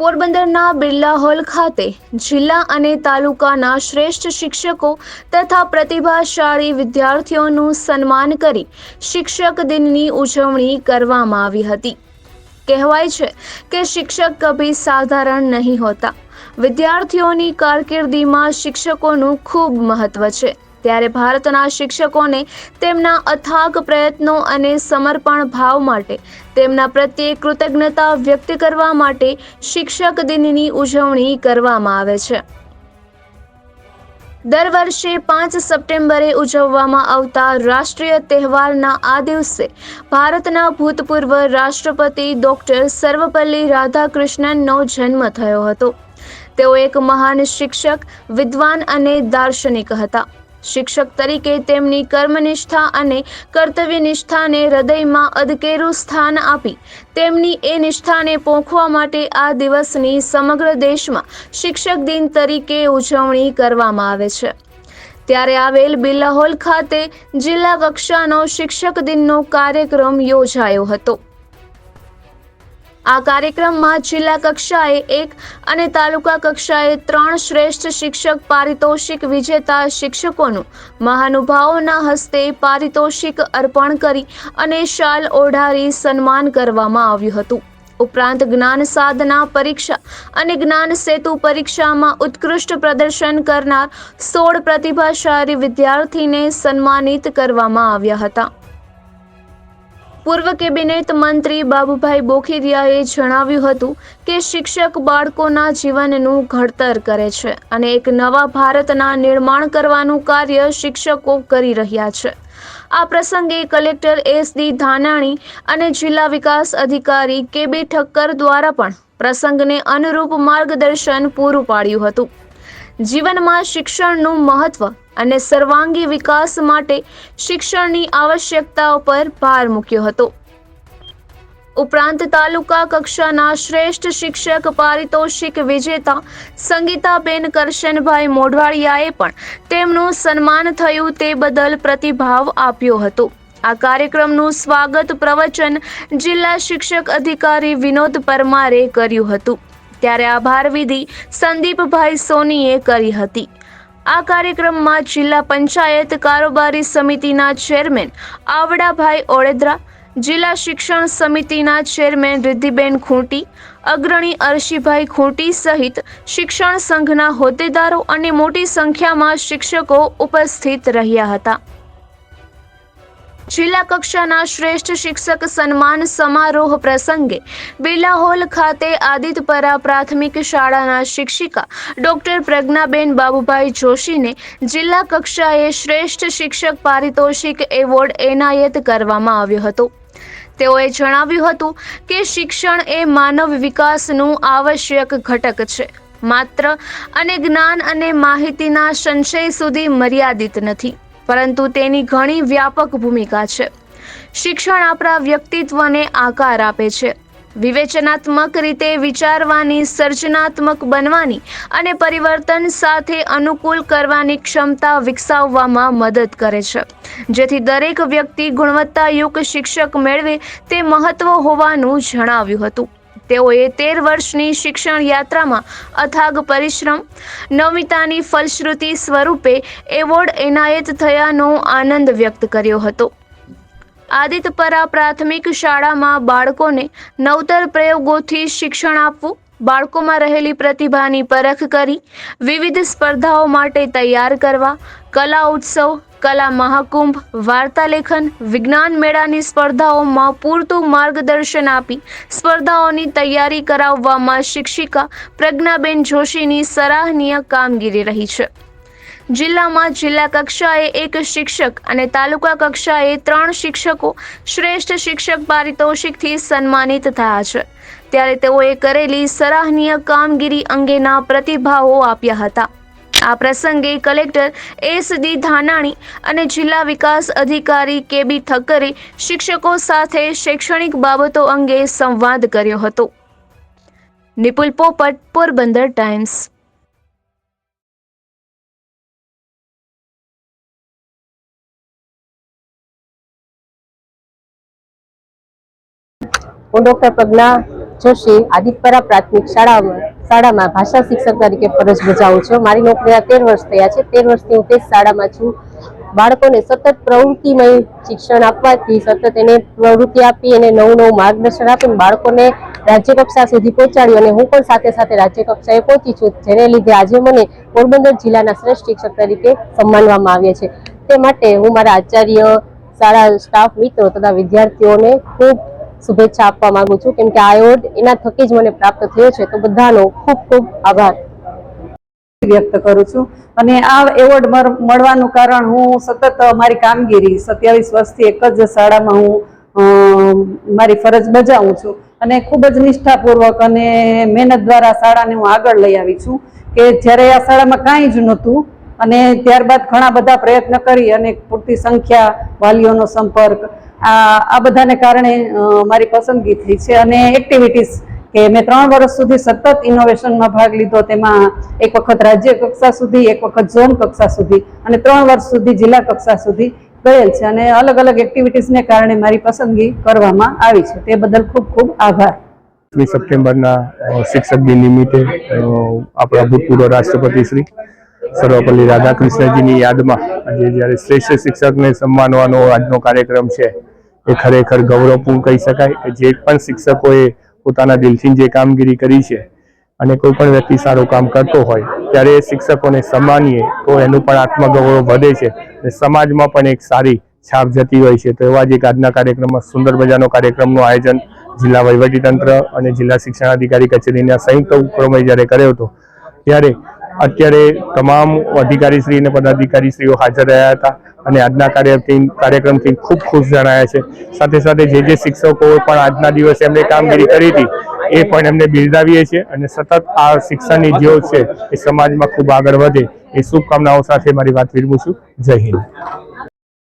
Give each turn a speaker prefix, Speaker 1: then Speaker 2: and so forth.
Speaker 1: પોરબંદરના બિરલા હોલ ખાતે જિલ્લા અને તાલુકાના શ્રેષ્ઠ શિક્ષકો તથા પ્રતિભાશાળી વિદ્યાર્થીઓનું સન્માન કરી શિક્ષક દિનની ઉજવણી કરવામાં આવી હતી. કહેવાય છે કે શિક્ષક કભી સાધારણ નહીં હોતા. વિદ્યાર્થીઓની કારકિર્દીમાં શિક્ષકોનું ખૂબ મહત્વ છે. ત્યારે ભારતના શિક્ષકોને તેમના અથાગ પ્રયત્નો અને સમર્પણ ભાવ માટે, તેમના પ્રત્યે કૃતજ્ઞતા વ્યક્ત કરવા માટે શિક્ષક દિનની ઉજવણી કરવામાં આવે છે. દર વર્ષે પાંચ સપ્ટેમ્બરે ઉજવવામાં આવતા રાષ્ટ્રીય તહેવારના આ દિવસે ભારતના ભૂતપૂર્વ રાષ્ટ્રપતિ ડોક્ટર સર્વપલ્લી રાધાકૃષ્ણનનો જન્મ થયો હતો. તેઓ એક મહાન શિક્ષક, વિદ્વાન અને દાર્શનિક હતા. શિક્ષક તરીકે તેમની કર્મનિષ્ઠા અને કર્તવ્યનિષ્ઠાને હૃદયમાં અધકેરું સ્થાન આપી તેમની એ નિષ્ઠાને પોખવા માટે આ દિવસની સમગ્ર દેશમાં શિક્ષક દિન તરીકે ઉજવણી કરવામાં આવે છે. ત્યારે આવેલ બિલ્લાહોલ હોલ ખાતે જિલ્લા કક્ષાનો શિક્ષક દિનનો કાર્યક્રમ યોજાયો હતો. આ કાર્યક્રમમાં જિલ્લા કક્ષાએ એક અને તાલુકા કક્ષાએ ત્રણ શ્રેષ્ઠ શિક્ષક પારિતોષિક વિજેતા શિક્ષકોનું મહાનુભાવોના હસ્તે પારિતોષિક અર્પણ કરી અને શાલ ઓઢારી સન્માન કરવામાં આવ્યું હતું. ઉપરાંત જ્ઞાન સાધના પરીક્ષા અને જ્ઞાન સેતુ પરીક્ષામાં ઉત્કૃષ્ટ પ્રદર્શન કરનાર સોળ પ્રતિભાશાળી વિદ્યાર્થીને સન્માનિત કરવામાં આવ્યા હતા. પૂર્વ કેબિનેટ મંત્રી બાબુભાઈ બોખીરિયાએ જણાવ્યું હતું કે શિક્ષક બાળકોના જીવનનું ઘડતર કરે છે અને એક નવા ભારતના નિર્માણ કરવાનું કાર્ય શિક્ષકો કરી રહ્યા છે. આ પ્રસંગે કલેક્ટર એસ ડી ધાનાણી અને જિલ્લા વિકાસ અધિકારી કે બી ઠક્કર દ્વારા પણ પ્રસંગને અનુરૂપ માર્ગદર્શન પૂરું પાડ્યું હતું. જીવનમાં શિક્ષણનું મહત્વ અને સર્વાંગી વિકાસ માટે શિક્ષણની આવશ્યકતાઓ પર ભાર મૂક્યો હતો. ઉપરાંત તાલુકા કક્ષાના શ્રેષ્ઠ શિક્ષક પારિતોષિક વિજેતા સંગીતાબેન કરશનભાઈ મોઢવાડિયાએ પણ તેમનું સન્માન થયું તે બદલ પ્રતિભાવ આપ્યો હતો. આ કાર્યક્રમનું સ્વાગત પ્રવચન જિલ્લા શિક્ષક અધિકારી વિનોદ પરમારે કર્યું હતું. ત્યારે આભાર વિધિ સંદીપભાઈ સોનીએ કરી હતી. આ કાર્યક્રમમાં જિલ્લા પંચાયત કારોબારી સમિતિના ચેરમેન આવડાભાઈ ઓળેદરા, જિલ્લા શિક્ષણ સમિતિના ચેરમેન રિદ્ધિબેન ખૂંટી, અગ્રણી અરશીભાઈ ખૂંટી સહિત શિક્ષણ સંઘના હોદ્દેદારો અને મોટી સંખ્યામાં શિક્ષકો ઉપસ્થિત રહ્યા હતા. જિલ્લા કક્ષાના શ્રેષ્ઠ શિક્ષક સન્માન સમારોહ પ્રસંગે બિરલા હોલ ખાતે આદિતપરા પ્રાથમિક શાળાના શિક્ષિકા ડોક્ટર પ્રજ્ઞાબેન બાબુભાઈ જોશીને જિલ્લા કક્ષાએ શ્રેષ્ઠ શિક્ષક પારિતોષિક એવોર્ડ એનાયત કરવામાં આવ્યો હતો. તેઓએ જણાવ્યું હતું કે શિક્ષણ એ માનવ વિકાસનું આવશ્યક ઘટક છે. માત્ર અને જ્ઞાન અને માહિતીના સંશય સુધી મર્યાદિત નથી. પરંતુ તેની ઘણી વ્યાપક ભૂમિકા છે. શિક્ષણ આપણા વ્યક્તિત્વને આકાર આપે છે. વિવેચનાત્મક રીતે વિચારવાની, સર્જનાત્મક બનવાની અને પરિવર્તન સાથે અનુકૂળ કરવાની ક્ષમતા વિકસાવવામાં મદદ કરે છે. જેથી દરેક વ્યક્તિ ગુણવત્તાયુક્ત શિક્ષક મેળવે તે મહત્વ હોવાનું જણાવ્યું હતું. તેઓએ તેર વર્ષની શિક્ષણ યાત્રામાં અથાગ પરિશ્રમ નવમિતાની ફલશ્રુતિ સ્વરૂપે એવોર્ડ એનાયત થયાનો આનંદ વ્યક્ત કર્યો હતો. આદિતપરા પ્રાથમિક શાળામાં બાળકોને નવતર પ્રયોગોથી શિક્ષણ આપવું, બાળકોમાં રહેલી પ્રતિભાની પરખ કરી, વિવિધ સ્પર્ધાઓ માટે તૈયાર કરવા, કલા ઉત્સવ કલા મહાકુંભ, વાર્તાલેખન, વિજ્ઞાન મેળાની સ્પર્ધાઓમાં પૂરતું માર્ગદર્શન આપી સ્પર્ધાઓની તૈયારી કરાવવામાં શિક્ષિકા પ્રજ્ઞાબેન જોશીની સરાહનીય કામગીરી રહી છે. જિલ્લામાં જિલ્લા કક્ષાએ એક શિક્ષક અને તાલુકા કક્ષાએ ત્રણ શિક્ષકો શ્રેષ્ઠ શિક્ષક પારિતોષિકથી સન્માનિત થયા છે. ત્યારે તેઓએ કરેલી સરાહનીય કામગીરી અંગેના પ્રતિભાવો આપ્યા હતા. આ પ્રસંગે કલેક્ટર એસ ડી ધાનાણી અને જિલ્લા વિકાસ અધિકારી કે બી ઠક્કરે શિક્ષકો સાથે શૈક્ષણિક બાબતો અંગે સંવાદ કર્યો હતો. નિપુલ પોપટ, પોરબંદર ટાઈમ્સ.
Speaker 2: હું ડૉક્ટર પ્રજ્ઞા જોશી આદિપરા પ્રાથમિક શાળામાં શાળામાં ભાષા શિક્ષક તરીકે ફરજ બજાવું છું. મારી નોકરીના તેર વર્ષ થયા છે. તેર વર્ષથી હું તે શાળામાં છું. બાળકોને સતત પ્રવૃત્તિમય શિક્ષણ આપવાથી સતત એને પ્રવૃત્તિ આપી અને નવું નવું માર્ગદર્શન આપીને બાળકોને રાજ્ય કક્ષા સુધી પહોંચાડ્યું અને હું પણ સાથે સાથે રાજ્ય કક્ષાએ પહોંચી છું. જેને લીધે આજે મને પોરબંદર જિલ્લાના શ્રેષ્ઠ શિક્ષક તરીકે સન્માનવામાં આવે છે. તે માટે હું મારા આચાર્ય, શાળા સ્ટાફ મિત્રો તથા વિદ્યાર્થીઓને ખૂબ શુભેચ્છા આપવા માંગુ છું. કેમ કે આ એવોર્ડ એના થકી જ મને પ્રાપ્ત થયો છે. તો બધાનો ખૂબ ખૂબ આભાર.
Speaker 3: વ્યક્ત કરું છું. અને આ એવોર્ડ મળવાનું કારણ હું સતત મારી કામગીરી સત્યાવીસ વર્ષથી એક જ શાળામાં હું મારી ફરજ બજાવું છું. અને ખૂબ જ નિષ્ઠાપૂર્વક અને મહેનત દ્વારા શાળાને હું આગળ લઈ આવી છું કે જ્યારે આ શાળામાં કાંઈ જ નહોતું અને ત્યારબાદ ઘણા બધા પ્રયત્ન કરી અને પૂરતી સંખ્યા વાલીઓનો સંપર્ક આ બધાને કારણે મારી પસંદગી થઈ છે અને એક્ટિવિટીઝ કે મેં ત્રણ વર્ષ સુધી સતત ઇનોવેશનમાં ભાગ લીધો, તેમાં એક વખત રાજ્ય કક્ષા સુધી, એક વખત ઝોન કક્ષા સુધી અને ત્રણ વર્ષ સુધી જિલ્લા કક્ષા સુધી ગયેલ છે અને અલગ અલગ એક્ટિવિટીઝને કારણે મારી પસંદગી કરવામાં આવી છે. તે બદલ ખૂબ ખૂબ આભાર.
Speaker 4: વીસ સપ્ટેમ્બરના શિક્ષક દિન નિમિત્તે આપણા ભૂતપૂર્વ રાષ્ટ્રપતિ શ્રી સર્વપલ્લી રાધાકૃષ્ણજીની યાદમાં આજે જ્યારે શ્રેષ્ઠ શિક્ષકને સન્માનવાનો આજનો કાર્યક્રમ છે એ ખરેખર ગૌરવપૂર્ણ કહી શકાય કે જે પણ શિક્ષકોએ પોતાના દિલથી જે કામગીરી કરી છે અને કોઈ પણ વ્યક્તિ સારું કામ કરતો હોય, ત્યારે એ શિક્ષકોને સન્માનીએ તો એનું પણ આત્મગૌરવ વધે છે અને સમાજમાં પણ એક સારી છાપ જતી હોય છે. તો એવા જ એક આજના કાર્યક્રમમાં સુંદર મજાનો કાર્યક્રમનું આયોજન જિલ્લા વહીવટીતંત્ર અને જિલ્લા શિક્ષણાધિકારી કચેરીના સંયુક્ત ઉપક્રમે જ્યારે કર્યો હતો, ત્યારે અત્યારે તમામ અધિકારીશ્રી અને પદાધિકારીશ્રીઓ હાજર રહ્યા હતા અને આજના કાર્યથી કાર્યક્રમથી ખૂબ ખુશ જણાયા છે. સાથે સાથે જે જે શિક્ષકોએ પણ આજના દિવસે એમને કામગીરી કરી હતી, એ પણ એમને બિરદાવીએ છીએ અને સતત આ શિક્ષણની જ્યોત છે, એ સમાજમાં ખૂબ આગળ વધે. એ શુભકામનાઓ સાથે મારી વાત વિરમું છું. જય હિન્દ.